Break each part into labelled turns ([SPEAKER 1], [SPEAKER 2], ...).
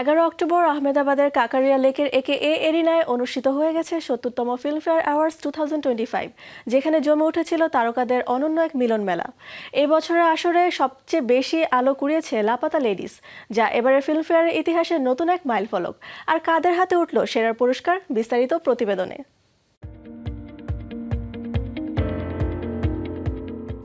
[SPEAKER 1] এগারো অক্টোবর আহমেদাবাদের কাকারিয়া লেকের একে এ এরিনায় অনুষ্ঠিত হয়ে গেছে সত্তরতম ফিল্মফেয়ার অ্যাওয়ার্ডস টু থাউজেন্ড যেখানে জমে উঠেছিল তারকাদের অনন্য এক মিলন মেলা। এ বছরের আসরে সবচেয়ে বেশি আলো কুড়িয়েছে লাপাতা লেডিস, যা এবারে ফিল্মফেয়ারের ইতিহাসে নতুন এক মাইল ফলক আর কাদের হাতে উঠল সেরার পুরস্কার বিস্তারিত প্রতিবেদনে।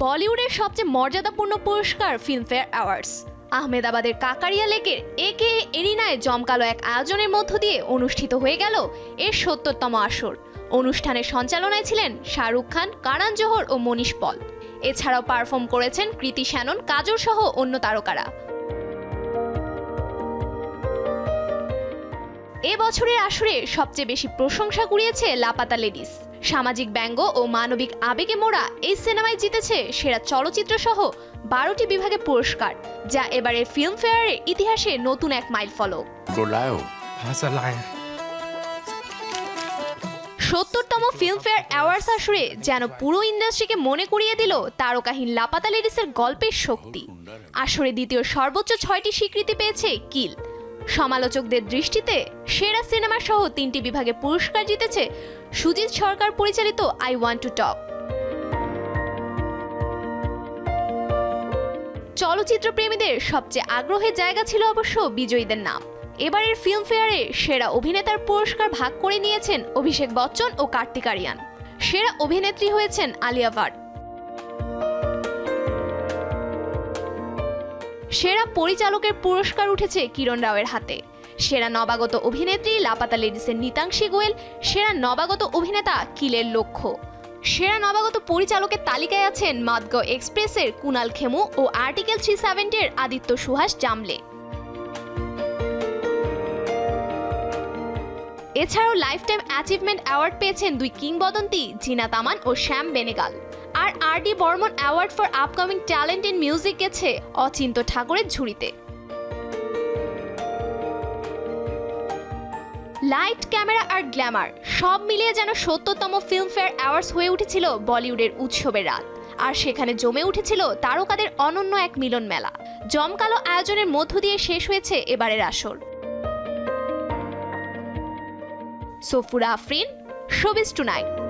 [SPEAKER 2] বলিউডের সবচেয়ে মর্যাদাপূর্ণ পুরস্কার ফিল্মফেয়ার অ্যাওয়ার্ডস। আহমেদাবাদের কাকারিয়া লেকের একে এরিনায় জমকালো এক আয়োজনের মধ্য দিয়ে অনুষ্ঠিত হয়ে গেল এর সত্তরতম আসর। অনুষ্ঠানের সঞ্চালনায় ছিলেন শাহরুখ খান কারান জোহর ও মনীষ পল। এছাড়াও পারফর্ম করেছেন কৃতি শ্যানন, কাজল সহ অন্য তারকারা। এ বছরের আসরে সবচেয়ে বেশি প্রশংসা কুড়িয়েছে লাপাতা লেডিস। সামাজিক ব্যঙ্গ ও মানবিক আবেগে মোড়া এই সিনেমায় জিতেছে সেরা চলচ্চিত্র সহ বারোটি বিভাগে পুরস্কার যা এবারে ফিল্মফেয়ারে ইতিহাসে নতুন এক মাইল
[SPEAKER 3] ফলো
[SPEAKER 2] সত্তরতম ফিল্মফেয়ার অ্যাওয়ার্ডস আসরে যেন পুরো ইন্ডাস্ট্রিকে মনে করিয়ে দিল তারকাহীন লাপাতা লেডিসের গল্পের শক্তি। আসরে দ্বিতীয় সর্বোচ্চ ছয়টি স্বীকৃতি পেয়েছে কিল। সমালোচকদের দৃষ্টিতে সেরা সিনেমা সহ তিনটি বিভাগে পুরস্কার জিতেছে সুজিত সরকার পরিচালিত আই ওয়ান্ট টু টক। চলচ্চিত্র প্রেমীদের সবচেয়ে আগ্রহের জায়গা ছিল অবশ্য বিজয়ীদের নাম। এবারের ফিল্মফেয়ারে সেরা অভিনেতার পুরস্কার ভাগ করে নিয়েছেন অভিষেক বচ্চন ও কার্তিক আরিয়ান। সেরা অভিনেত্রী হয়েছেন আলিয়া ভাট। সেরা পরিচালকের পুরস্কার উঠেছে কিরণ রাওয়ের হাতে। সেরা নবাগত অভিনেত্রী লাপাতা লেডিসের নিতাংশী গোয়েল, সেরা নবাগত অভিনেতা কিলের লক্ষ্য। সেরা নবাগত পরিচালকের তালিকায় আছেন মাদগাঁও এক্সপ্রেসের কুনাল খেমু ও আর্টিকেল থ্রি সেভেন্টির আদিত্য সুহাস জামলে। এছাড়াও লাইফ টাইম অ্যাচিভমেন্ট অ্যাওয়ার্ড পেয়েছেন দুই কিংবদন্তি জিনা তামান ও শ্যাম বেনেগাল। আর R D Burman award for upcoming talent in music গেছে অচিন্ত ঠাকুরের ঝুড়িতে। লাইট ক্যামেরা আর গ্ল্যামার, সব মিলিয়ে যেন সত্তরতম ফিল্মফেয়ার অ্যাওয়ার্ডস হয়ে উঠেছিল বলিউডের উৎসবের রাত। আর সেখানে জমে উঠেছিল তারকাদের অনন্য এক মিলন মেলা। জমকালো আয়োজনের মধ্য দিয়ে শেষ হয়েছে এবারের আসর। Safura Afrin showbiz tonight.